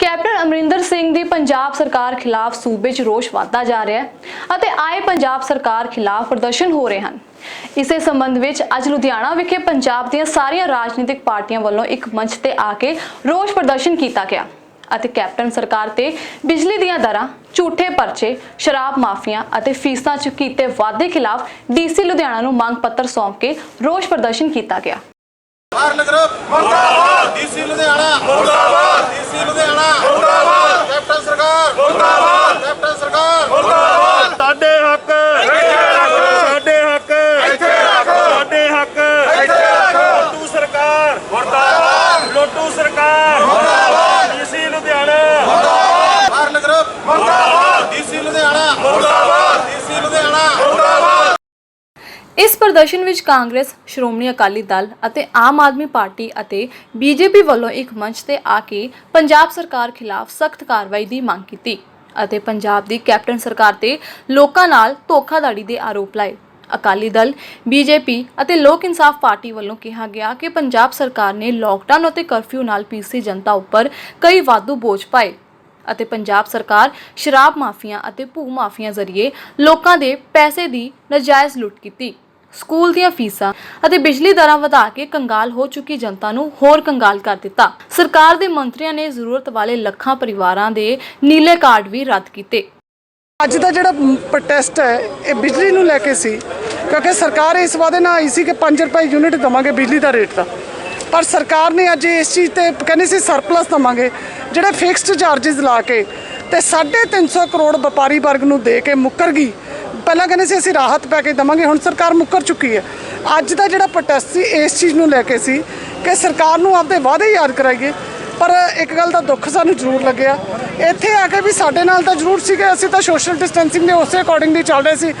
Captain Amarinder Singh ਦੀ ਪੰਜਾਬ ਸਰਕਾਰ ਖਿਲਾਫ ਸੂਬੇ 'ਚ ਰੋਸ ਵਧਦਾ ਜਾ ਰਿਹਾ ਹੈ ਅਤੇ ਆਏ ਪੰਜਾਬ ਸਰਕਾਰ ਖਿਲਾਫ ਪ੍ਰਦਰਸ਼ਨ ਹੋ ਰਹੇ ਹਨ। ਇਸੇ ਸੰਬੰਧ ਵਿੱਚ ਅੱਜ ਲੁਧਿਆਣਾ ਵਿਖੇ ਪੰਜਾਬ ਦੀਆਂ ਸਾਰੀਆਂ ਰਾਜਨੀਤਿਕ ਪਾਰਟੀਆਂ ਵੱਲੋਂ ਇੱਕ ਮੰਚ ਤੇ ਆ ਕੇ ਰੋਸ ਪ੍ਰਦਰਸ਼ਨ ਕੀਤਾ ਗਿਆ ਅਤੇ ਕੈਪਟਨ ਸਰਕਾਰ ਤੇ ਬਿਜਲੀ ਦੀਆਂ ਦਰਾਂ, ਝੂਠੇ ਪਰਚੇ, ਸ਼ਰਾਬ ਮਾਫੀਆਂ ਅਤੇ ਫੀਸਾਂ 'ਚ ਕੀਤੇ ਵਾਅਦੇ ਖਿਲਾਫ ਡੀਸੀ ਲੁਧਿਆਣਾ ਨੂੰ ਮੰਗ ਪੱਤਰ ਸੌਂਪ ਕੇ ਰੋਸ ਪ੍ਰਦਰਸ਼ਨ ਕੀਤਾ ਗਿਆ। ਮਾਰਨ ਗਰੁੱਪ ਮੁਰਦਾਬਾਦ! ਡੀਸੀ ਲੁਧਿਆਣਾ ਮੁਰਦਾਬਾਦ ਡੀਸੀ ਲੁਧਿਆਣਾ ਮੁਰਦਾਬਾਦ ਕੈਪਟਨ ਸਰਕਾਰ ਮੁਰਦਾਬਾਦ ਕੈਪਟਨ ਸਰਕਾਰ ਮੁਰਦਾਬਾਦ ਸਾਡੇ ਹੱਕ ਸਾਡੇ ਹੱਕ ਸਾਡੇ ਹੱਕ ਲੋਟੂ ਸਰਕਾਰ ਮੁਰਦਾਬਾਦ ਲੋਟੂ ਸਰਕਾਰ ਮੁਰਦਾਬਾਦ ਡੀਸੀ ਲੁਧਿਆਣਾ ਮਾਰਨ ਗਰੁੱਪ ਮੁਰਦਾਬਾਦ ਡੀਸੀ ਲੁਧਿਆਣਾ ਮੁਰਦਾਬਾਦ ਡੀਸੀ ਲੁਧਿਆਣਾ ਮੁਰਦਾਬਾਦ ਇਸ ਪ੍ਰਦਰਸ਼ਨ ਵਿੱਚ ਕਾਂਗਰਸ, ਸ਼੍ਰੋਮਣੀ ਅਕਾਲੀ ਦਲ ਅਤੇ ਆਮ ਆਦਮੀ ਪਾਰਟੀ ਅਤੇ ਬੀਜੇਪੀ ਵੱਲੋਂ ਇੱਕ ਮੰਚ ਤੇ ਆ ਕੇ ਪੰਜਾਬ ਸਰਕਾਰ ਖਿਲਾਫ ਸਖਤ ਕਾਰਵਾਈ ਦੀ ਮੰਗ ਕੀਤੀ ਅਤੇ ਪੰਜਾਬ ਦੀ ਕੈਪਟਨ ਸਰਕਾਰ ਤੇ ਲੋਕਾਂ ਨਾਲ ਧੋਖਾਧੜੀ ਦੇ ਆਰੋਪ ਲਾਏ। ਅਕਾਲੀ ਦਲ, ਬੀਜੇਪੀ ਅਤੇ ਲੋਕ ਇਨਸਾਫ ਪਾਰਟੀ ਵੱਲੋਂ ਕਿਹਾ ਗਿਆ ਕਿ ਪੰਜਾਬ ਸਰਕਾਰ ਨੇ ਲੋਕਡਾਊਨ ਅਤੇ ਕਰਫਿਊ ਨਾਲ ਪੀਸੀ ਜਨਤਾ ਉੱਪਰ ਕਈ ਵਾਧੂ ਬੋਝ ਪਾਏ ਅਤੇ ਪੰਜਾਬ ਸਰਕਾਰ ਸ਼ਰਾਬ ਮਾਫੀਆਂ ਅਤੇ ਭੂ ਮਾਫੀਆਂ ਜ਼ਰੀਏ ਲੋਕਾਂ ਦੇ ਪੈਸੇ ਦੀ ਨਜਾਇਜ਼ ਲੁੱਟ ਕੀਤੀ। ਸਕੂਲ ਦੀਆਂ ਫੀਸਾਂ ਅਤੇ ਬਿਜਲੀ ਦਰਾਂ ਵਧਾ ਕੇ ਕੰਗਾਲ ਹੋ ਚੁੱਕੀ ਜਨਤਾ ਨੂੰ ਹੋਰ ਕੰਗਾਲ ਕਰ ਦਿੱਤਾ। ਸਰਕਾਰ ਦੇ ਮੰਤਰੀਆਂ ਨੇ ਜ਼ਰੂਰਤ ਵਾਲੇ ਲੱਖਾਂ ਪਰਿਵਾਰਾਂ ਦੇ ਨੀਲੇ ਕਾਰਡ ਵੀ ਰੱਦ ਕੀਤੇ। ਅੱਜ ਦਾ ਜਿਹੜਾ ਪ੍ਰੋਟੈਸਟ ਹੈ, ਇਹ ਬਿਜਲੀ ਨੂੰ ਲੈ ਕੇ ਸੀ, ਕਿਉਂਕਿ ਸਰਕਾਰ ਇਸ ਵਾਅਦੇ ਨਾਲ ਆਈ ਸੀ ਕਿ 5 ਰੁਪਏ ਯੂਨਿਟ ਦਵਾਂਗੇ ਬਿਜਲੀ ਦਾ ਰੇਟ ਦਾ। ਪਰ ਸਰਕਾਰ ਨੇ ਅੱਜ ਇਸ ਚੀਜ਼ ਤੇ ਕਹਿੰਦੇ ਸੀ ਸਰਪਲਸ ਦਵਾਂਗੇ, ਜਿਹੜੇ ਫਿਕਸਡ ਚਾਰजेस ਲਾ ਕੇ ਤੇ 350 ਕਰੋੜ ਵਪਾਰੀ ਵਰਗ ਨੂੰ ਦੇ ਕੇ ਮੁੱਕਰ ਗਈ। ਪਹਿਲਾਂ ਕਹਿੰਦੇ ਸੀ ਅਸੀਂ ਰਾਹਤ ਪੈ ਕੇ ਦਵਾਂਗੇ, ਹੁਣ ਸਰਕਾਰ ਮੁੱਕਰ ਚੁੱਕੀ ਹੈ। ਅੱਜ ਦਾ ਜਿਹੜਾ ਪ੍ਰੋਟੈਸਟ ਸੀ, ਇਸ ਚੀਜ਼ ਨੂੰ ਲੈ ਕੇ ਸੀ ਕਿ ਸਰਕਾਰ ਨੂੰ ਆਪਦੇ ਵਾਅਦੇ ਯਾਦ ਕਰਾਈਏ। ਪਰ ਇੱਕ ਗੱਲ ਦਾ ਦੁੱਖ ਸਾਨੂੰ ਜ਼ਰੂਰ ਲੱਗਿਆ। ਇੱਥੇ ਆ ਕੇ ਵੀ ਸਾਡੇ ਨਾਲ ਤਾਂ ਜ਼ਰੂਰ ਸੀਗੇ, ਅਸੀਂ ਤਾਂ ਸੋਸ਼ਲ ਡਿਸਟੈਂਸਿੰਗ ਦੇ ਉਸੇ ਅਕੋਰਡਿੰਗਲੀ ਚੱਲ ਰਹੇ ਸੀ।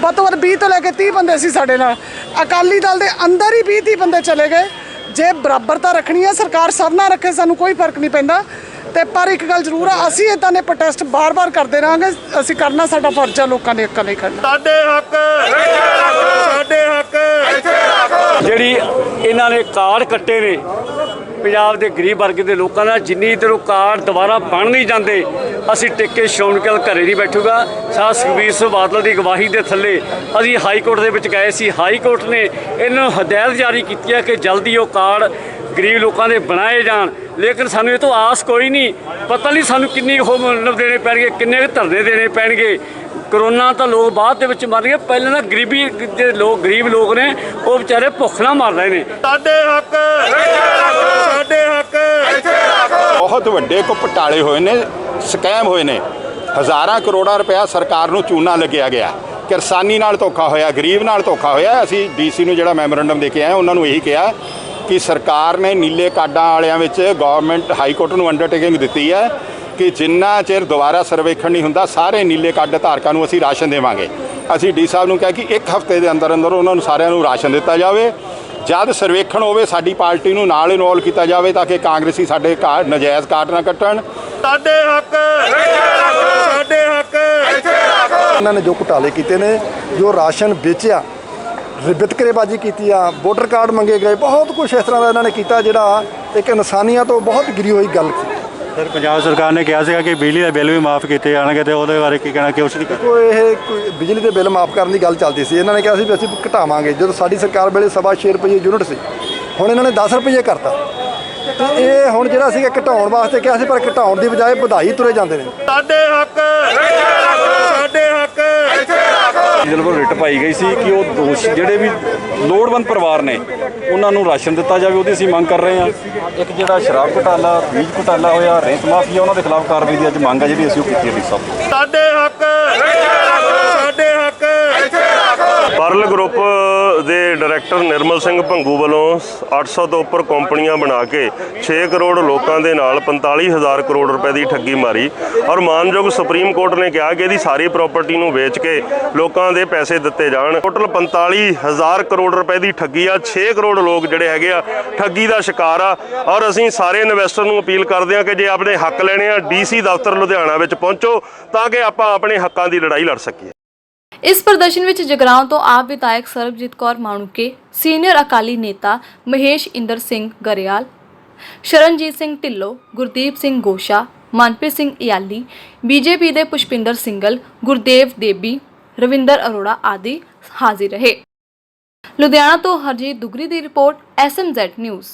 ਵੱਧ ਤੋਂ ਵੱਧ 20 ਤੋਂ ਲੈ ਕੇ 30 ਬੰਦੇ ਸੀ ਸਾਡੇ ਨਾਲ। ਅਕਾਲੀ ਦਲ ਦੇ ਅੰਦਰ ਹੀ 20 30 ਬੰਦੇ ਚਲੇ ਗਏ। ਜੇ ਬਰਾਬਰਤਾ ਰੱਖਣੀ ਹੈ, ਸਰਕਾਰ ਸਭ ਨਾਲ ਰੱਖੇ, ਸਾਨੂੰ ਕੋਈ ਫ਼ਰਕ ਨਹੀਂ ਪੈਂਦਾ। ਤੇ ਪਰ ਇੱਕ ਗੱਲ ਜ਼ਰੂਰ ਆ ਅਸੀਂ ਇਦਾਂ ਦੇ ਪ੍ਰੋਟੈਸਟ ਬਾਰ-ਬਾਰ ਕਰਦੇ ਰਹਾਂਗੇ ਅਸੀਂ ਕਰਨਾ ਸਾਡਾ ਫਰਜ਼ ਆ ਲੋਕਾਂ ਦੇ ਹੱਕਾਂ ਲਈ ਕਰਨਾ। ਸਾਡੇ ਹੱਕ ਸਾਡੇ ਹੱਕ। ਜਿਹੜੀ ਇਹਨਾਂ ਨੇ ਕਾਰਡ ਕੱਟੇ ਨੇ ਪੰਜਾਬ ਦੇ ਗਰੀਬ ਵਰਗ ਦੇ ਲੋਕਾਂ ਦਾ ਜਿੰਨੀ ਦੇਰ ਉਹ ਕਾਰਡ ਦੁਬਾਰਾ ਬਣ ਨਹੀਂ ਜਾਂਦੇ ਅਸੀਂ ਟਿੱਕੇ ਸ਼ੌਨਕਲ ਘਰੇ ਨਹੀਂ ਬੈਠੂਗਾ। ਸਾਹ ਸੁਖਬੀਰ ਸਿੰਘ ਬਾਦਲ ਦੀ ਗਵਾਹੀ ਦੇ ਥੱਲੇ ਅਸੀਂ ਹਾਈ ਕੋਰਟ ਦੇ ਵਿੱਚ ਗਏ ਸੀ ਹਾਈ ਕੋਰਟ ਨੇ ਇਹਨਾਂ ਨੂੰ ਹਦਾਇਤ ਜਾਰੀ ਕੀਤੀ ਹੈ ਕਿ ਜਲਦੀ ਉਹ ਕਾਰਡ ਗਰੀਬ ਲੋਕਾਂ ਦੇ ਬਣਾਏ ਜਾਣ। ਲੇਕਿਨ ਸਾਨੂੰ ਇਹ ਤੋਂ ਆਸ ਕੋਈ ਨਹੀਂ। ਪਤਾ ਨਹੀਂ ਸਾਨੂੰ ਕਿੰਨੀ ਉਹ ਮਤਲਬ ਦੇਣੇ ਪੈਣਗੇ ਕਿੰਨੇ ਕੁ ਧਰਨੇ ਦੇਣੇ ਪੈਣਗੇ। ਕਰੋਨਾ ਤਾਂ ਲੋਕ ਬਾਅਦ ਦੇ ਵਿੱਚ ਮਰ ਗਏ। ਪਹਿਲਾਂ ਨਾ ਗਰੀਬੀ ਦੇ ਲੋਕ ਗਰੀਬ ਲੋਕ ਨੇ ਉਹ ਵਿਚਾਰੇ ਭੁੱਖ ਨਾਲ ਮਰ ਰਹੇ ਨੇ। ਸਾਡੇ ਹੱਕ ਸਾਡੇ ਹੱਕ। ਬਹੁਤ ਵੱਡੇ ਕੋ ਘੁਟਾਲੇ ਹੋਏ ਨੇ ਸਕੈਮ ਹੋਏ ਨੇ। ਹਜ਼ਾਰਾਂ ਕਰੋੜਾਂ ਰੁਪਇਆ ਸਰਕਾਰ ਨੂੰ ਚੂਨਾ ਲੱਗਿਆ ਗਿਆ। ਕਿਰਸਾਨੀ ਨਾਲ ਧੋਖਾ ਹੋਇਆ ਗਰੀਬ ਨਾਲ ਧੋਖਾ ਹੋਇਆ। ਅਸੀਂ ਡੀਸੀ ਨੂੰ ਜਿਹੜਾ ਮੈਮੋਰੈਂਡਮ ਦੇ ਕੇ ਆਏ ਉਹਨਾਂ ਨੂੰ ਇਹੀ ਕਿਹਾ। ਕਿ ਸਰਕਾਰ ਨੇ ਨੀਲੇ ਕਾਰਡਾਂ ਵਾਲਿਆਂ ਵਿੱਚ ਗਵਰਨਮੈਂਟ ਹਾਈ ਕੋਰਟ ਨੂੰ ਅੰਡਰਟੇਕਿੰਗ ਦਿੱਤੀ ਹੈ ਕਿ ਜਿੰਨਾ ਚਿਰ ਦੁਬਾਰਾ ਸਰਵੇਖਣ ਨਹੀਂ ਹੁੰਦਾ ਸਾਰੇ ਨੀਲੇ ਕਾਰਡ ਧਾਰਕਾਂ ਨੂੰ ਅਸੀਂ ਰਾਸ਼ਨ ਦੇਵਾਂਗੇ। ਅਸੀਂ ਡੀ ਸਾਹਿਬ ਨੂੰ ਕਿਹਾ ਕਿ ਇੱਕ ਹਫ਼ਤੇ ਦੇ ਅੰਦਰ ਅੰਦਰ ਉਹਨਾਂ ਨੂੰ ਸਾਰਿਆਂ ਨੂੰ ਰਾਸ਼ਨ ਦਿੱਤਾ ਜਾਵੇ। ਜਦ ਸਰਵੇਖਣ ਹੋਵੇ ਸਾਡੀ ਪਾਰਟੀ ਨੂੰ ਨਾਲ ਇਨਵੋਲ ਕੀਤਾ ਜਾਵੇ ਤਾਂ ਕਿ ਕਾਂਗਰਸੀ ਸਾਡੇ ਕਾਰਡ ਨਜਾਇਜ਼ ਕਾਰਡ ਨਾ ਕੱਟਣ। ਸਾਡੇ ਹੱਕ ਸਾਡੇ ਹੱਕ ਇਹਨਾਂ ਨੇ ਜੋ ਘੁਟਾਲੇ ਕੀਤੇ ਨੇ ਜੋ ਰਾਸ਼ਨ ਵੇਚਿਆ ਵਿਤਕਰੇਬਾਜ਼ੀ ਕੀਤੀ ਆ ਵੋਟਰ ਕਾਰਡ ਮੰਗੇ ਗਏ ਬਹੁਤ ਕੁਝ ਇਸ ਤਰ੍ਹਾਂ ਦਾ ਇਹਨਾਂ ਨੇ ਕੀਤਾ ਜਿਹੜਾ ਇੱਕ ਇਨਸਾਨੀਅਤ ਤੋਂ ਬਹੁਤ ਗਿਰੀ ਹੋਈ ਗੱਲ ਸੀ। ਸਰ ਪੰਜਾਬ ਸਰਕਾਰ ਨੇ ਕਿਹਾ ਸੀਗਾ ਕਿ ਬਿਜਲੀ ਦੇ ਬਿੱਲ ਵੀ ਮਾਫ ਕੀਤੇ ਜਾਣਗੇ ਤੇ ਉਹਦੇ ਬਾਰੇ ਕੀ ਕਹਿਣਾ ਕਿ ਉਸ ਦੀ ਕੋ ਇਹ ਕੋਈ ਬਿਜਲੀ ਦੇ ਬਿੱਲ ਮਾਫ ਕਰਨ ਦੀ ਗੱਲ ਚੱਲਦੀ ਸੀ। ਇਹਨਾਂ ਨੇ ਕਿਹਾ ਸੀ ਵੀ ਅਸੀਂ ਘਟਾਵਾਂਗੇ ਜਦੋਂ ਸਾਡੀ ਸਰਕਾਰ ਵੇਲੇ ਸਵਾ ਛੇ ਰੁਪਏ ਯੂਨਿਟ ਸੀ ਹੁਣ ਇਹਨਾਂ ਨੇ 10 ਰੁਪਏ ਕਰਤਾ। ਤੇ ਇਹ ਹੁਣ ਜਿਹੜਾ ਸੀਗਾ ਘਟਾਉਣ ਵਾਸਤੇ ਕਿਹਾ ਸੀ ਪਰ ਘਟਾਉਣ ਦੀ ਬਜਾਏ ਵਧਾਈ ਤੁਰੇ ਜਾਂਦੇ ਨੇ। ਸਾਡੇ ਹੱਕ ਸਾਡੇ ਹੱਕ ਜਿਹਦੇ ਵੱਲੋਂ ਰਿਟ ਪਾਈ ਗਈ ਸੀ ਕਿ ਉਹ ਦੋਸ਼ ਜਿਹੜੇ ਵੀ ਲੋੜਵੰਦ ਪਰਿਵਾਰ ਨੇ ਉਹਨਾਂ ਨੂੰ ਰਾਸ਼ਨ ਦਿੱਤਾ ਜਾਵੇ ਉਹਦੀ ਅਸੀਂ ਮੰਗ ਕਰ ਰਹੇ ਹਾਂ। ਇੱਕ ਜਿਹੜਾ ਸ਼ਰਾਬ ਘੁਟਾਲਾ ਬੀਜ ਘੁਟਾਲਾ ਹੋਇਆ ਰੇਤ ਮਾਫੀਆ ਉਹਨਾਂ ਦੇ ਖਿਲਾਫ ਕਾਰਵਾਈ ਦੀ ਅੱਜ ਮੰਗ ਹੈ ਜਿਹੜੀ ਅਸੀਂ ਉਹ ਕੀਤੀ ਹੈ ਤੋਂ ਸਾਡੇ ਹੱਕ ਸਾਡੇ ਹੱਕ ਪਰਲ ਗਰੁੱਪ ਦੇ ਡਾਇਰੈਕਟਰ ਨਿਰਮਲ ਸਿੰਘ ਭੰਗੂ ਵੱਲੋਂ 800 ਤੋਂ ਉੱਪਰ ਕੰਪਨੀਆਂ ਬਣਾ ਕੇ 6 ਕਰੋੜ ਲੋਕਾਂ ਦੇ ਨਾਲ 45000 ਕਰੋੜ ਰੁਪਏ ਦੀ ਠੱਗੀ ਮਾਰੀ। ਔਰ ਮਾਨਯੋਗ ਸੁਪਰੀਮ ਕੋਰਟ ਨੇ ਕਿਹਾ ਕਿ ਇਹਦੀ ਸਾਰੀ ਪ੍ਰਾਪਰਟੀ ਨੂੰ ਵੇਚ ਕੇ ਲੋਕਾਂ ਦੇ ਪੈਸੇ ਦਿੱਤੇ ਜਾਣ। ਟੋਟਲ 45000 ਕਰੋੜ ਰੁਪਏ ਦੀ ਠੱਗੀ ਆ 6 ਕਰੋੜ ਲੋਕ ਜਿਹੜੇ ਹੈਗੇ ਆ, ਠੱਗੀ ਦਾ ਸ਼ਿਕਾਰ ਆ। ਔਰ ਅਸੀਂ ਸਾਰੇ ਇਨਵੈਸਟਰ ਨੂੰ ਅਪੀਲ ਕਰਦੇ ਆ ਕਿ ਜੇ ਆਪਣੇ ਹੱਕ ਲੈਣੇ ਆ, ਡੀਸੀ ਦਫ਼ਤਰ ਲੁਧਿਆਣਾ ਵਿੱਚ ਪਹੁੰਚੋ ਤਾਂ ਕਿ ਆਪਾਂ ਆਪਣੇ ਹੱਕਾਂ ਦੀ ਲੜਾਈ ਲੜ ਸਕੀਏ। ਇਸ ਪ੍ਰਦਰਸ਼ਨ ਵਿੱਚ ਜਗਰਾਉਂ ਤੋਂ ਆਪ ਵਿਧਾਇਕ ਸਰਬਜੀਤ ਕੌਰ ਮਾਣੂਕੇ, ਸੀਨੀਅਰ ਅਕਾਲੀ ਨੇਤਾ ਮਹੇਸ਼ ਇੰਦਰ ਸਿੰਘ ਗਰੇਵਾਲ, ਸ਼ਰਨਜੀਤ ਸਿੰਘ ਢਿੱਲੋਂ, ਗੁਰਦੀਪ ਸਿੰਘ ਗੋਸ਼ਾ, ਮਨਪ੍ਰੀਤ ਸਿੰਘ ਇਆਲੀ, ਬੀਜੇਪੀ ਦੇ ਪੁਸ਼ਪਿੰਦਰ ਸਿੰਘਲ ਗੁਰਦੇਵ ਦੇਬੀ, ਰਵਿੰਦਰ ਅਰੋੜਾ ਆਦਿ ਹਾਜ਼ਰ ਰਹੇ। ਲੁਧਿਆਣਾ ਤੋਂ ਹਰਜੀਤ ਦੁਗਰੀ ਦੀ ਰਿਪੋਰਟ ਐਸਐਮਜ਼ੈਡ ਨਿਊਜ਼।